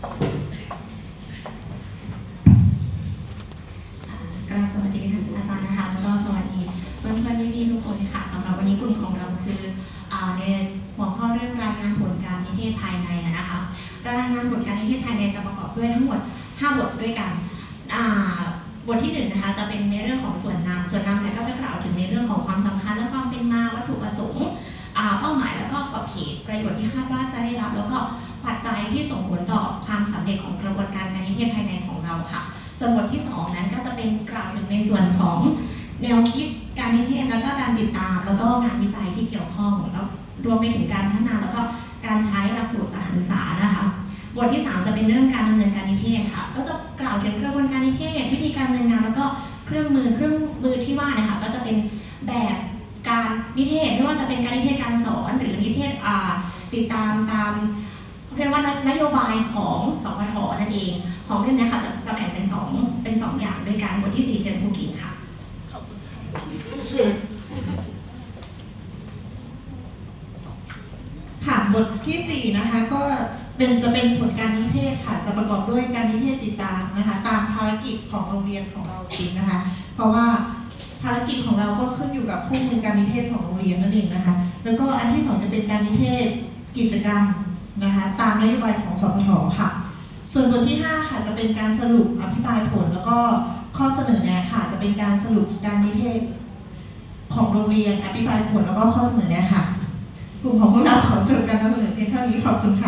ก็สวัสดีท่านอาจารย์นะคะแล้วก็สวัสดีเพื่อนเพื่อนพี่ๆทุกคนค่ะสำหรับวันนี้กลุ่มของเราคืออ่าในหัวข้อเรื่องรายงานผลการนิเทศภายในะนะคะรายงานผลการนิเทศภายในจะประกอบด้วยทั้งหมด 5 บทด้วยกันอ่าบทที่หนึ่งนะคะจะเป็นในเรื่องของส่วนนำส่วนนำเนี่ยก็จะกล่าวถึงในเรื่องของความสำคัญและความเป็นมาวัตถุประสงค์เป้าหมายแล้วก็ขอบเขตประโยชน์ที่คาดว่าจะได้ แล้วก็ปัจจัยที่ส่งผลต่อความสำเร็จของกระบวนการการนิเทศภายในของเราค่ะ ส่วนบทที่สองนั้นก็จะเป็นกล่าวถึงในส่วนของแนวคิดการนิเทศแล้วก็การติดตาม แล้วก็งานวิจัยที่เกี่ยวข้องแล้วรวมไปถึงการพัฒนาแล้วก็การใช้หลักสูตรสถานศึกษานะคะบทที่ 3 จะเป็นเรื่องการดำเนินการนิเทศค่ะ ก็จะกล่าวถึงกระบวนการนิเทศ วิธีการดำเนินงานแล้วก็เครื่องมือเครื่องมือที่ว่านยคะก็จะเป็นแบบการนิเทศไม่ว่าจะเป็นการนิเทศการสอนหรือนิเทศ ติดตามตามเรียกว่านโยบายของสพทนั่นเอง ของเรื่องนี้ค่ะจะจะแบ่งเป็นสองเป็นสองอย่างด้วยกันบทที่สี่เชิญครูกิ่งค่ะค่ะบทที่4นะคะก็เป็นจะเป็นผลการนิเทศค่ะ จะประกอบด้วยการนิเทศติดตามนะคะ ตามภารกิจของโรงเรียนของเราเองนะคะ เพราะว่าภารกิจของเราก็ขึ้นอยู่กับคู่มือการนิเทศของโรงเรียนนั่นเองนะคะ แล้วก็อันที่สองจะเป็นการนิเทศกิจกรรมนะคะตามนโยบายของสพทค่ะ ส่วนบทที่ 5 ค่ะจะเป็นการสรุปอภิปรายผล แล้วก็ข้อเสนอแนะค่ะจะเป็นการสรุปการนิเทศของโรงเรียนอภิปรายผลแล้วก็ข้อเสนอแนะค่ะ กลุ่มของพวกเราขอจบการนำเสนอเพียงเท่านี้ขอบคุณค่ะ